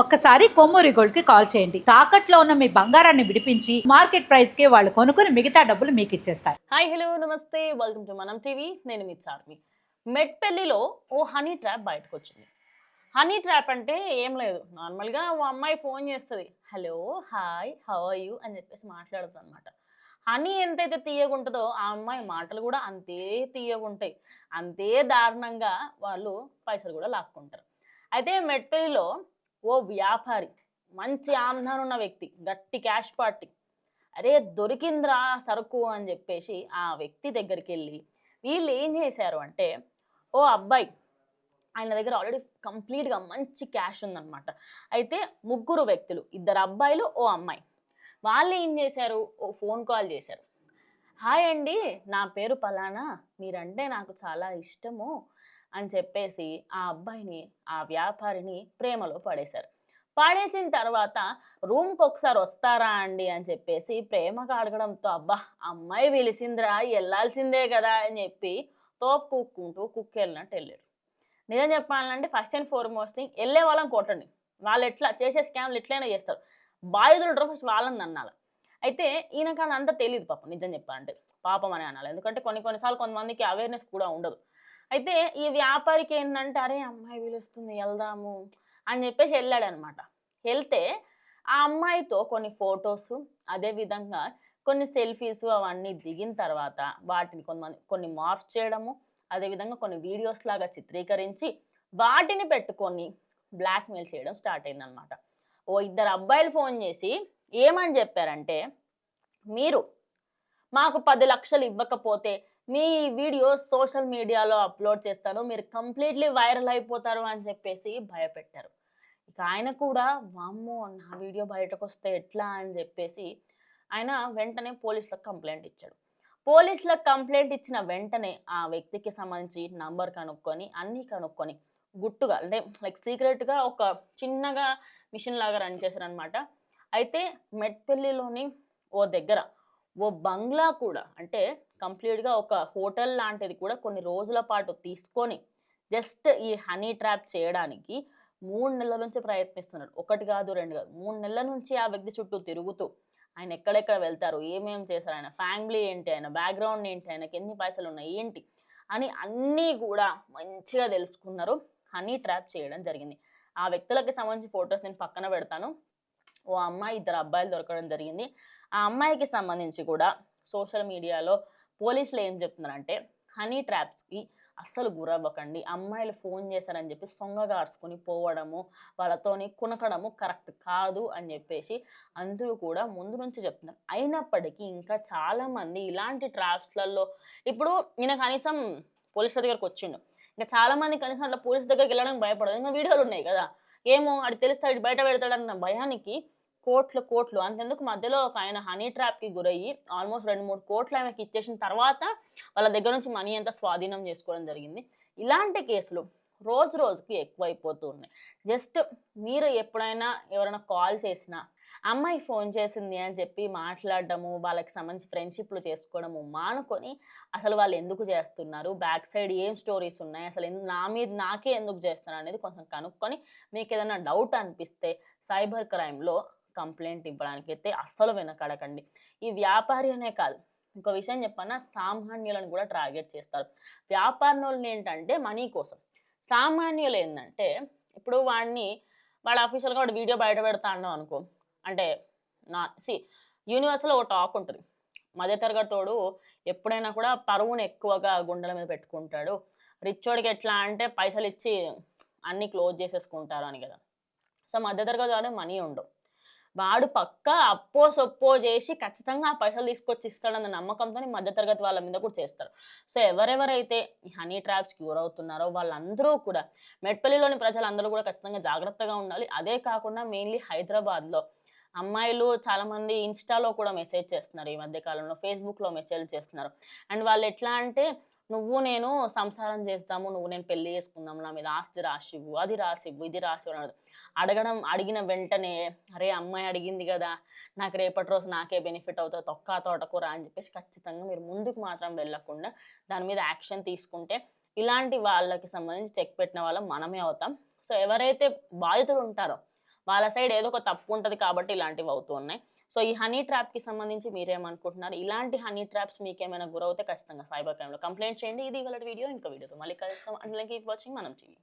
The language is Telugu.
ఒక్కసారి కొమ్మూరి గోల్డ్కి కాల్ చేయండి. తాకట్లో ఉన్న మీ బంగారాన్ని విడిపించి మార్కెట్ ప్రైస్కి వాళ్ళు కొనుక్కుని మిగతా డబ్బులు మీకు ఇచ్చేస్తారు. హాయ్ హలో నమస్తే. Welcome to Manam TV. నేను మీ చార్మి. మెట్పల్లిలో ఓ హనీ ట్రాప్ బయటకు వచ్చింది హనీ ట్రాప్ అంటే ఏం లేదు. నార్మల్గా ఓ అమ్మాయి ఫోన్ చేస్తుంది. Hello hi how are you? అని చెప్పేసి మాట్లాడుతుంది అనమాట హనీ ఎంతైతే తీయగుంటుందో ఆ అమ్మాయి మాటలు కూడా అంతే తీయగుంటాయి. అంతే దారుణంగా వాళ్ళు పైసలు కూడా లాక్కుంటారు. అయితే మెట్పల్లిలో ఓ వ్యాపారి మంచి ఆమ్దాన్ ఉన్న వ్యక్తి గట్టి క్యాష్ పార్టీ. అరే దొరికిందిరా సరుకు అని చెప్పేసి ఆ వ్యక్తి దగ్గరికి వెళ్ళి వీళ్ళు ఏం చేశారు అంటే ఓ అబ్బాయి ఆయన దగ్గర ఆల్రెడీ కంప్లీట్గా మంచి క్యాష్ ఉందన్నమాట. అయితే ముగ్గురు వ్యక్తులు ఇద్దరు అబ్బాయిలు ఓ అమ్మాయి. వాళ్ళు ఏం చేశారు? ఓ ఫోన్ కాల్ చేశారు. హాయ్ అండి నా పేరు పలానా? మీరంటే నాకు చాలా ఇష్టము. అని చెప్పేసి ఆ అబ్బాయిని ఆ వ్యాపారిని ప్రేమలో పడేశారు. పాడేసిన తర్వాత రూమ్కి ఒకసారి వస్తారా అండి అని చెప్పేసి ప్రేమగా అడగడంతో అబ్బా అమ్మాయి పిలిచిందిరా వెళ్ళాల్సిందే కదా అని చెప్పి తోపు కుక్కుంటూ కుక్కి వెళ్ళినట్టు వెళ్ళాడు. నిజం చెప్పాలంటే ఫస్ట్ అండ్ ఫార్మోస్ట్ థింగ్ వెళ్ళే వాళ్ళని కొట్టండి. వాళ్ళు ఎట్లా చేసే స్కామ్లు ఎట్లయినా చేస్తారు. బాధితులు ఉంటారు ఫస్ట్ వాళ్ళని అన్నారు అయితే ఈయనకు అది అంతా తెలియదు పాపం నిజం చెప్పాలంటే. పాపం అని అనాలి. ఎందుకంటే కొన్ని కొన్నిసార్లు కొంతమందికి అవేర్నెస్ కూడా ఉండదు. అయితే ఈ వ్యాపారికి ఏంటంటే అరే అమ్మాయి పిలుస్తుంది వెళ్దాము అని చెప్పేసి వెళ్ళాడు అనమాట వెళ్తే ఆ అమ్మాయితో కొన్ని ఫొటోస్ అదేవిధంగా కొన్ని సెల్ఫీస్ అవన్నీ దిగిన తర్వాత వాటిని కొంతమంది కొన్ని మార్ఫ్ చేయడము అదేవిధంగా కొన్ని వీడియోస్ లాగా చిత్రీకరించి వాటిని పెట్టుకొని బ్లాక్మెయిల్ చేయడం స్టార్ట్ అయిందనమాట. ఓ ఇద్దరు అబ్బాయిలు ఫోన్ చేసి ఏమని చెప్పారంటే మీరు మాకు పది లక్షలు ఇవ్వకపోతే మీ వీడియో సోషల్ మీడియాలో అప్లోడ్ చేస్తాను మీరు కంప్లీట్లీ వైరల్ అయిపోతారు అని చెప్పేసి భయపెట్టారు. ఇక ఆయన కూడా వామ్మో నా వీడియో బయటకు వస్తే ఎట్లా? అని చెప్పేసి ఆయన వెంటనే పోలీసులకు కంప్లైంట్ ఇచ్చాడు. పోలీసులకు కంప్లైంట్ ఇచ్చిన వెంటనే ఆ వ్యక్తికి సంబంధించి నంబర్ కనుక్కొని అన్నీ కనుక్కొని గుట్టుగా అంటే లైక్ సీక్రెట్గా ఒక చిన్నగా మిషన్ లాగా రన్ చేశారనమాట అయితే మెట్పల్లిలోని ఓ దగ్గర ఓ బంగ్లా కూడా అంటే కంప్లీట్గా ఒక హోటల్ లాంటిది కూడా కొన్ని రోజుల పాటు తీసుకొని జస్ట్ ఈ హనీ ట్రాప్ చేయడానికి మూడు నెలల నుంచి ప్రయత్నిస్తున్నాడు ఒకటి కాదు రెండు కాదు మూడు నెలల నుంచి ఆ వ్యక్తి చుట్టూ తిరుగుతూ ఆయన ఎక్కడెక్కడ వెళ్తారు ఏమేం చేశారు ఆయన ఫ్యామిలీ ఏంటి ఆయన బ్యాక్గ్రౌండ్ ఏంటి ఆయనకి ఎన్ని పైసలు ఉన్నాయి ఏంటి అని అన్నీ కూడా మంచిగా తెలుసుకున్నారు. హనీ ట్రాప్ చేయడం జరిగింది. ఆ వ్యక్తులకి సంబంధించి ఫొటోస్ నేను పక్కన పెడతాను. ఓ అమ్మాయి ఇద్దరు అబ్బాయిలు దొరకడం జరిగింది. ఆ అమ్మాయికి సంబంధించి కూడా సోషల్ మీడియాలో పోలీసులు ఏం చెప్తున్నారంటే హనీ ట్రాప్స్కి అస్సలు గురవ్వకండి. అమ్మాయిలు ఫోన్ చేశారని చెప్పి సొంగగా అరుచుకొని పోవడము వాళ్ళతోని కునకడము కరెక్ట్ కాదు అని చెప్పేసి అందరూ కూడా ముందు నుంచి చెప్తున్నారు. అయినప్పటికీ ఇంకా చాలామంది ఇలాంటి ట్రాప్స్లలో ఇప్పుడు ఈయన కనీసం పోలీసుల దగ్గరకు వచ్చిండు. ఇంకా చాలామంది కనీసం అట్లా పోలీస్ దగ్గరికి వెళ్ళడానికి భయపడదు ఇంకా వీడియోలు ఉన్నాయి కదా. ఏమో అది తెలిస్తాడు బయట పెడతాడన్న భయానికి కోట్లు కోట్లు. అంతెందుకు మధ్యలో ఒక ఆయన హనీ ట్రాప్కి గురయ్యి ఆల్మోస్ట్ రెండు మూడు కోట్లు ఆమెకి ఇచ్చేసిన తర్వాత వాళ్ళ దగ్గర నుంచి మనీ అంతా స్వాధీనం చేసుకోవడం జరిగింది. ఇలాంటి కేసులు రోజు రోజుకి ఎక్కువైపోతూ ఉన్నాయి. జస్ట్ మీరు ఎప్పుడైనా ఎవరైనా కాల్ చేసినా అమ్మాయి ఫోన్ చేసింది అని చెప్పి మాట్లాడడము వాళ్ళకి సంబంధించి ఫ్రెండ్షిప్లు చేసుకోవడము మానుకొని అసలు వాళ్ళు ఎందుకు చేస్తున్నారు? బ్యాక్ సైడ్ ఏం స్టోరీస్ ఉన్నాయి? అసలు నా మీద నాకే ఎందుకు చేస్తున్నారు? అనేది కొంచెం కనుక్కొని మీకు ఏదైనా డౌట్ అనిపిస్తే సైబర్ క్రైమ్లో కంప్లైంట్ ఇవ్వడానికి అయితే అస్సలు వెనకడకండి. ఈ వ్యాపారి అనే కాదు ఇంకో విషయం చెప్పన్నా సామాన్యులను కూడా టార్గెట్ చేస్తారు. వ్యాపారంలో ఏంటంటే మనీ కోసం. సామాన్యులు ఏంటంటే ఇప్పుడు వాడిని వాడు అఫీషియల్గా వాడు వీడియో బయట పెడతా అన్నాం అనుకో అంటే నా సి యూనివర్స్లో ఒక టాక్ ఉంటుంది. మధ్యతరగతోడు ఎప్పుడైనా కూడా పరువును ఎక్కువగా గుండెల మీద పెట్టుకుంటాడు. రిచ్చోడికి ఎట్లా అంటే పైసలు ఇచ్చి అన్నీ క్లోజ్ చేసేసుకుంటారు అని కదా. సో మధ్యతరగతి వాడు మనీ ఉండవు. వాడు పక్క అప్పో సొప్పో చేసి ఖచ్చితంగా ఆ పైసలు తీసుకొచ్చి ఇస్తాడన్న నమ్మకంతో మధ్యతరగతి వాళ్ళ మీద కూడా చేస్తారు. సో ఎవరెవరైతే హనీ హనీ ట్రాప్స్కి అవుతున్నారో వాళ్ళందరూ కూడా మెట్పల్లిలోని ప్రజలందరూ కూడా ఖచ్చితంగా జాగ్రత్తగా ఉండాలి. అదే కాకుండా మెయిన్లీ హైదరాబాద్లో అమ్మాయిలు చాలామంది ఇన్స్టాలో కూడా మెసేజ్ చేస్తున్నారు ఈ మధ్య కాలంలో ఫేస్బుక్లో మెసేజ్ చేస్తున్నారు. అండ్ వాళ్ళు ఎట్లా అంటే నువ్వు నేను సంసారం చేస్తాము నువ్వు నేను పెళ్ళి చేసుకుందాం నా మీద ఆస్తి రాసివ్వు అది రాసివ్వు ఇది రాసివ్వు అని అడగడం అడిగిన వెంటనే అరే అమ్మాయి అడిగింది కదా నాకు రేపటి రోజు నాకే బెనిఫిట్ అవుతుంది తొక్క తోటకూర అని చెప్పేసి ఖచ్చితంగా మీరు ముందుకు మాత్రం వెళ్ళకుండా దాని మీద యాక్షన్ తీసుకుంటే ఇలాంటి వాళ్ళకి సంబంధించి చెక్ పెట్టిన వాళ్ళం మనమే అవుతాం. సో ఎవరైతే బాధితులు ఉంటారో వాళ్ళ సైడ్ ఏదో ఒక తప్పు ఉంటుంది కాబట్టి ఇలాంటివి అవుతూ ఉన్నాయి. సో ఈ హనీ ట్రాప్కి సంబంధించి మీరేమనుకుంటున్నారు? ఇలాంటి హనీ ట్రాప్స్ మీకేమైనా గురవుతే ఖచ్చితంగా సైబర్ క్రైమ్లో కంప్లైంట్ చేయండి. ఇది ఇవాళ వీడియో. ఇంకా వీడియోతో మళ్ళీ కలుస్తాం. And like watching. Manam TV